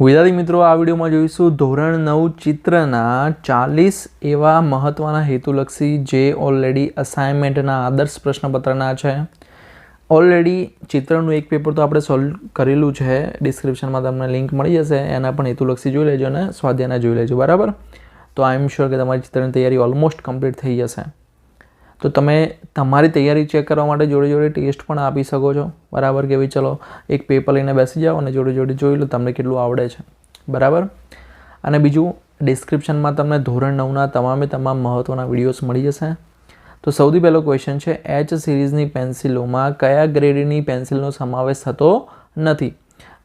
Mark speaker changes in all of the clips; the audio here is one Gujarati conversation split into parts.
Speaker 1: વિદ્યાર્થી મિત્રો, આ વિડીયોમાં જોઈશું ધોરણ નવ ચિત્રના ચાલીસ એવા મહત્ત્વના હેતુલક્ષી જે ઓલરેડી અસાઇનમેન્ટના આદર્શ પ્રશ્નપત્રના છે. ઓલરેડી ચિત્રનું એક પેપર તો આપણે સોલ્વ કરેલું છે. ડિસ્ક્રિપ્શનમાં તમને લિંક મળી જશે. એના પણ હેતુલક્ષી જોઈ લેજો અને સ્વાધ્યાયના જોઈ લેજો. બરાબર? તો આઈ એમ શ્યોર કે તમારી ચિત્રની તૈયારી ઓલમોસ્ટ કમ્પ્લીટ થઈ જશે. તો તમે તમારી તૈયારી ચેક કરવા માટે જોડે જોડે ટેસ્ટ પણ આપી શકો છો. બરાબર કે ભાઈ ચલો, એક પેપર લઈને બેસી જાઓ અને જોડે જોડે જોઈ લો તમને કેટલું આવડે છે. બરાબર? અને બીજું ડિસ્ક્રિપ્શનમાં તમને ધોરણ નવના તમામે તમામ મહત્ત્વના વિડીયોઝ મળી જશે. તો સૌથી પહેલો ક્વેશ્ચન છે એચ સિરીઝની પેન્સિલોમાં કયા ગ્રેડની પેન્સિલનો સમાવેશ થતો નથી?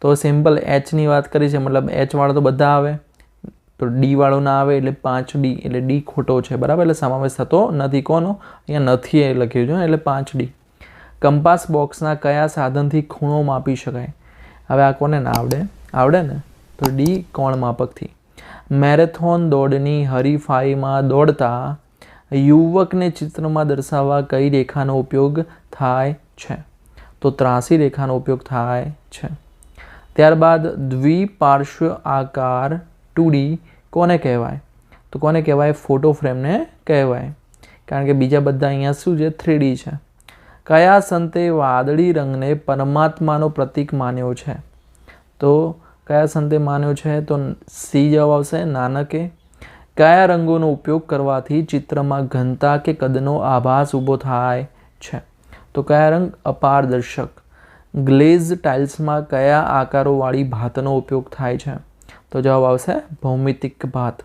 Speaker 1: તો સિમ્પલ એચની વાત કરી છે, મતલબ એચવાળા તો બધા આવે. તો ડી વાળો ના આવે એટલે પાંચ ડી એટલે ડી ખોટો છે, બરાબર? એટલે સમાવેશ થતો નથી. કોનો? અહીંયા નથી એ લખ્યું છે, એટલે પાંચ ડી કંપાસ બોક્સના કયા સાધનથી ખૂણો માપી શકાય? હવે આ કોને? ના આવડે. આવડે ને? તો ડી કોણ માપકથી? મેરેથોન દોડની હરીફાઈમાં દોડતા યુવકને ચિત્રમાં દર્શાવવા કઈ રેખાનો ઉપયોગ થાય છે? તો ત્રાસી રેખાનો ઉપયોગ થાય છે. ત્યારબાદ દ્વિપાર્શ્વ આકાર ટુ કોને કહેવાય? તો કોને કહેવાય? ફોટો ફ્રેમને કહેવાય. કારણ કે બીજા બધા અહીંયા શું છે? થ્રીડી છે. કયા સંતે વાદળી રંગને પરમાત્માનો પ્રતીક માન્યો છે? તો કયા સંતે માન્યો છે? તો સી જવાબ આવશે નાનકે. કયા રંગોનો ઉપયોગ કરવાથી ચિત્રમાં ઘનતા કે કદનો આભાસ ઊભો થાય છે? તો કયા રંગ? અપારદર્શક. ગ્લેઝ ટાઇલ્સમાં કયા આકારોવાળી ભાતનો ઉપયોગ થાય છે? તો જવાબ આવશે ભૌમિતિક ભાત.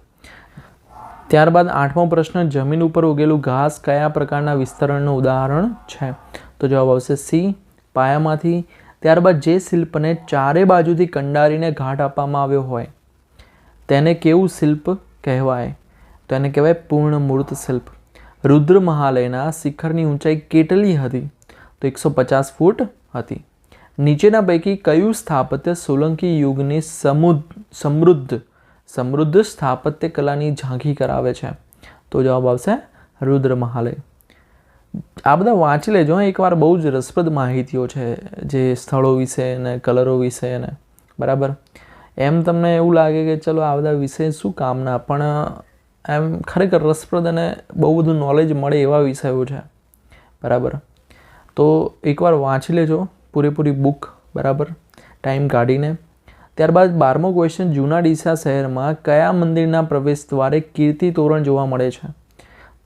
Speaker 1: ત્યારબાદ આઠમો પ્રશ્ન, જમીન ઉપર ઉગેલું ઘાસ કયા પ્રકારના વિસ્તરણનું ઉદાહરણ છે? તો જવાબ આવશે સી, પાયામાંથી. ત્યારબાદ જે શિલ્પને ચારે બાજુથી કંડારીને ઘાટ આપવામાં આવ્યો હોય, તેને કેવું શિલ્પ કહેવાય? તો એને કહેવાય પૂર્ણમૂર્ત શિલ્પ. રુદ્ર મહાલયના શિખરની ઊંચાઈ કેટલી હતી? તો એકસો પચાસ ફૂટ હતી. નીચેના પૈકી કયું સ્થાપત્ય સોલંકી યુગની સમુદ, સમૃદ્ધ સમૃદ્ધ સ્થાપત્ય કલાની ઝાંખી કરાવે છે? તો જવાબ આવશે રુદ્ર મહાલય. આ બધા વાંચી લેજો એકવાર બહુ જ રસપ્રદ માહિતીઓ છે જે સ્થળો વિશે ને કલરો વિશે ને. બરાબર? એમ તમને એવું લાગે કે ચલો આ બધા વિષય શું કામના? પણ એમ ખરેખર રસપ્રદ અને બહુ બધું નોલેજ મળે એવા વિષયો છે. બરાબર? તો એકવાર વાંચી લેજો. પૂરેપૂરી બુક બરાબર? ટાઈમ કાઢીને. ત્યારબાદ બારમો ક્વેશ્ચન જૂના ડીસા શહેરમાં કયા મંદિરના પ્રવેશ દ્વારે કીર્તિ તોરણ જોવા મળે છે?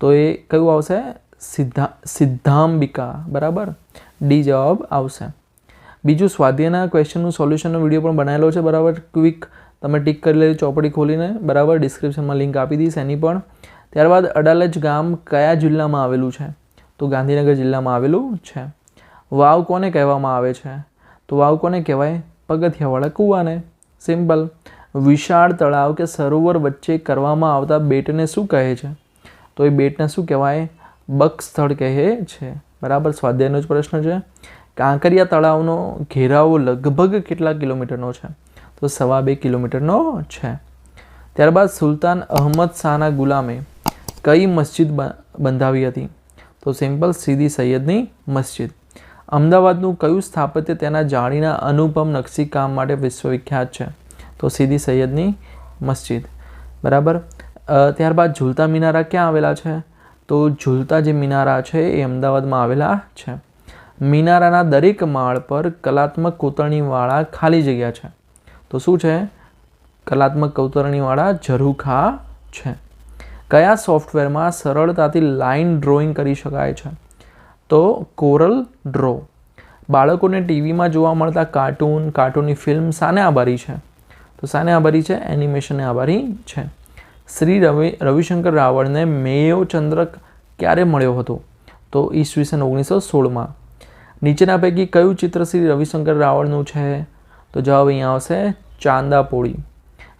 Speaker 1: તો એ કયું આવશે? સિદ્ધા, સિદ્ધાંબિકા, બરાબર? ડી જવાબ આવશે. બીજું, સ્વાધ્યાયના ક્વેશ્ચનનું સોલ્યુશનનો વીડિયો પણ બનાવેલો છે, બરાબર? ક્વિક તમે ટીક કરી લેજો, ચોપડી ખોલીને, બરાબર? ડિસ્ક્રિપ્શનમાં લિંક આપી દઈશ, એની પણ. ત્યારબાદ અડાલજ ગામ કયા જિલ્લામાં આવેલું છે? તો ગાંધીનગર જિલ્લામાં આવેલું છે. વાવ કોને કહેવામાં આવે છે? તો વાવ કોને કહેવાય? પગથિયાવાળા કૂવાને. સિમ્પલ વિશાળ તળાવ કે સરોવર વચ્ચે કરવામાં આવતા બેટને શું કહે છે? તો એ બેટને શું કહેવાય? બક સ્થળ કહે છે. બરાબર? સ્વાધ્યાયનો જ પ્રશ્ન છે. કાંકરિયા તળાવનો ઘેરાવો લગભગ કેટલા કિલોમીટરનો છે? તો સવા બે કિલોમીટરનો છે. ત્યારબાદ સુલતાન અહમદ શાહના ગુલામે કઈ મસ્જિદ બંધાવી હતી? તો સિમ્પલ સીદી સૈયદની મસ્જિદ. અમદાવાદનું કયું સ્થાપત્ય તેના જાણીના અનુપમ નકશીકામ માટે વિશ્વવિખ્યાત છે? તો સીદી સૈયદની મસ્જિદ. બરાબર? ત્યારબાદ ઝૂલતા મિનારા ક્યાં આવેલા છે? તો ઝૂલતા જે મિનારા છે એ અમદાવાદમાં આવેલા છે. મિનારાના દરેક માળ પર કલાત્મક કોતરણીવાળા ખાલી જગ્યા છે. તો શું છે? કલાત્મક કોતરણીવાળા ઝરૂખા છે. કયા સોફ્ટવેરમાં સરળતાથી લાઇન ડ્રોઈંગ કરી શકાય છે? તો કોરલ ડ્રો. બાળકોને ટીવીમાં જોવા મળતા કાર્ટૂન, કાર્ટૂનની ફિલ્મ સાને આભારી છે? તો સાને આભારી છે, એનિમેશનને આભારી છે. શ્રી રવિ, રવિશંકર રાવળને મેયો ચંદ્રક ક્યારે મળ્યો હતો? તો ઈસવીસન ઓગણીસો સોળમાં. નીચેના પૈકી કયું ચિત્ર શ્રી રવિશંકર રાવળનું છે? તો જવાબ અહીંયા આવશે ચાંદાપોળી.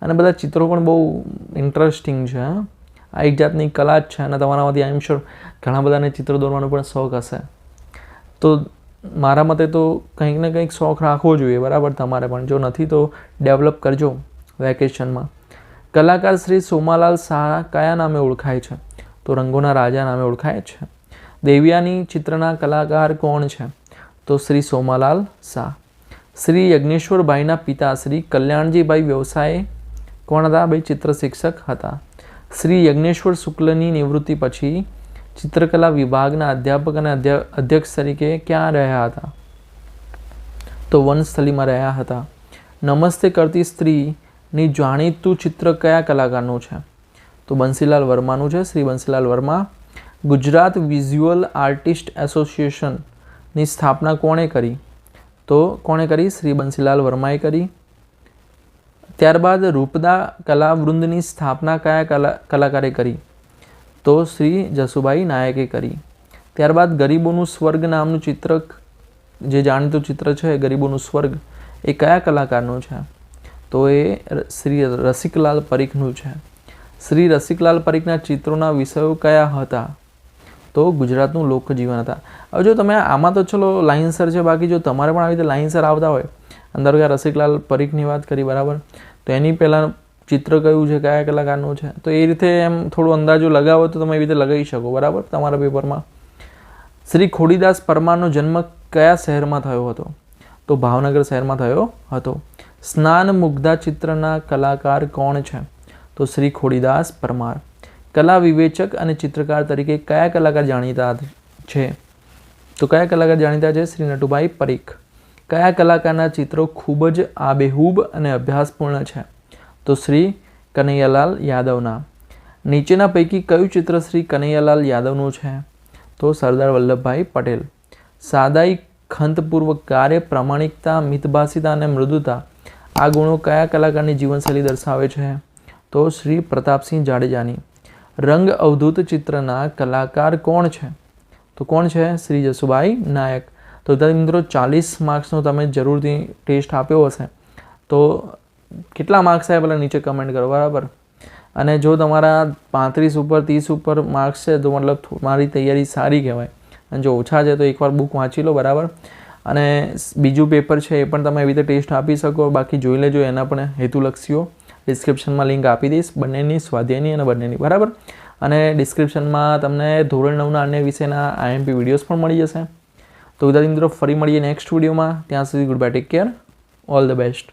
Speaker 1: અને બધા ચિત્રો પણ બહુ ઇન્ટરેસ્ટિંગ છે, હા. આ એક જાતની કલા જ છે અને તમારામાંથી આઈ એમ શ્યોર ઘણા બધાને ચિત્ર દોરવાનો પણ શોખ હશે. તો મારા મતે તો કંઈક ને કંઈક શોખ રાખવો જોઈએ, બરાબર? તમારે પણ. જો નથી તો ડેવલપ કરજો વેકેશનમાં કલાકાર શ્રી સોમાલાલ શાહ કયા નામે ઓળખાય છે? તો રંગોના રાજા નામે ઓળખાય છે. દેવિયાની ચિત્રના કલાકાર કોણ છે? તો શ્રી સોમાલાલ શાહ. શ્રી યજ્ઞેશ્વરભાઈના પિતા શ્રી કલ્યાણજીભાઈ વ્યવસાયે કોણ હતા? ભાઈ ચિત્ર શિક્ષક હતા. શ્રી યજ્ઞેશ્વર શુક્લની નિવૃત્તિ પછી ચિત્રકલા વિભાગના અધ્યાપક અને અધ્યક્ષ તરીકે ક્યાં રહ્યા હતા? તો વનસ્થલીમાં રહ્યા હતા. નમસ્તે કરતી સ્ત્રીની જાણીતું ચિત્ર કયા કલાકારનું છે? તો બંસીલાલ વર્માનું છે. શ્રી બંસીલાલ વર્મા, ગુજરાત વિઝ્યુઅલ આર્ટિસ્ટ એસોસિએશનની સ્થાપના કોણે કરી? તો કોણે કરી? શ્રી બંસીલાલ વર્માએ કરી. ત્યારબાદ રૂપદા કલાવૃંદની સ્થાપના કયા કલા કલાકારે કરી? તો શ્રી જસુભાઈ નાયકે કરી. ત્યારબાદ ગરીબોનું સ્વર્ગ નામનું ચિત્ર જે જાણીતું ચિત્ર છે ગરીબોનું સ્વર્ગ, એ કયા કલાકારનું છે? તો એ શ્રી રસિકલાલ પરીખનું છે. શ્રી રસિકલાલ પરીખના ચિત્રોના વિષયો કયા હતા? તો ગુજરાતનું લોકજીવન હતા. હવે જો તમે આમાં તો ચલો લાઇનસર છે, બાકી જો તમારે પણ આવી રીતે લાઇનસર આવતા હોય અંદર ગયા રસિકલાલ પરીખની વાત કરી, બરાબર? તો એની પહેલાં ચિત્ર કયું છે, કયા કલાકારનું છે? તો એ રીતે એમ થોડું અંદાજો લગાવો તો તમે એવી રીતે લગાવી શકો, બરાબર? તમારા પેપરમાં. શ્રી ખોડીદાસ પરમારનો જન્મ કયા શહેરમાં થયો હતો? તો ભાવનગર શહેરમાં થયો હતો. સ્નાન મુગ્ધા ચિત્રના કલાકાર કોણ છે? તો શ્રી ખોડીદાસ પરમાર. કલા વિવેચક અને ચિત્રકાર તરીકે કયા કલાકાર જાણીતા છે? તો કયા કલાકાર જાણીતા છે? શ્રી નટુભાઈ પરીખ. કયા કલાકારના ચિત્રો ખૂબ જ આબેહૂબ અને અભ્યાસપૂર્ણ છે? તો શ્રી કનૈયાલાલ યાદવના. નીચેના પૈકી કયું ચિત્ર શ્રી કનૈયાલાલ યાદવનું છે? તો સરદાર વલ્લભભાઈ પટેલ. સાદાઈ ખંતપૂર્વક કાર્ય, પ્રામાણિકતા, મિતભાષિતા અને મૃદુતા, આ ગુણો કયા કલાકારની જીવનશૈલી દર્શાવે છે? તો શ્રી પ્રતાપસિંહ જાડેજાની. રંગ અવધૂત ચિત્રના કલાકાર કોણ છે? તો કોણ છે? શ્રી જસુભાઈ નાયક. તો વિદ્યાર્થી મિત્રો, ચાલીસ માર્ક્સનો તમે જરૂરથી ટેસ્ટ આપ્યો હશે. તો કેટલા માર્ક્સ આવ્યા પહેલાં નીચે કમેન્ટ કરો, બરાબર? અને જો તમારા પાંત્રીસ ઉપર, ત્રીસ ઉપર માર્ક્સ છે, તો મતલબ મારી તૈયારી સારી કહેવાય. અને જો ઓછા છે, તો એકવાર બુક વાંચી લો, બરાબર? અને બીજું પેપર છે, એ પણ તમે એવી રીતે ટેસ્ટ આપી શકો. બાકી જોઈ લેજો, એના પણ હેતુલક્ષીઓ. ડિસ્ક્રિપ્શનમાં લિંક આપી દઈશ, બંનેની, સ્વાધ્યાયની અને બંનેની, બરાબર? અને ડિસ્ક્રિપ્શનમાં તમને ધોરણ નવના અન્ય વિષયના આઈએમપી વિડીયોઝ પણ મળી જશે. તો વિદ્યાર્થી મિત્રો, ફરી મળીએ નેક્સ્ટ વિડીયોમાં ત્યાં સુધી good bye take care all the best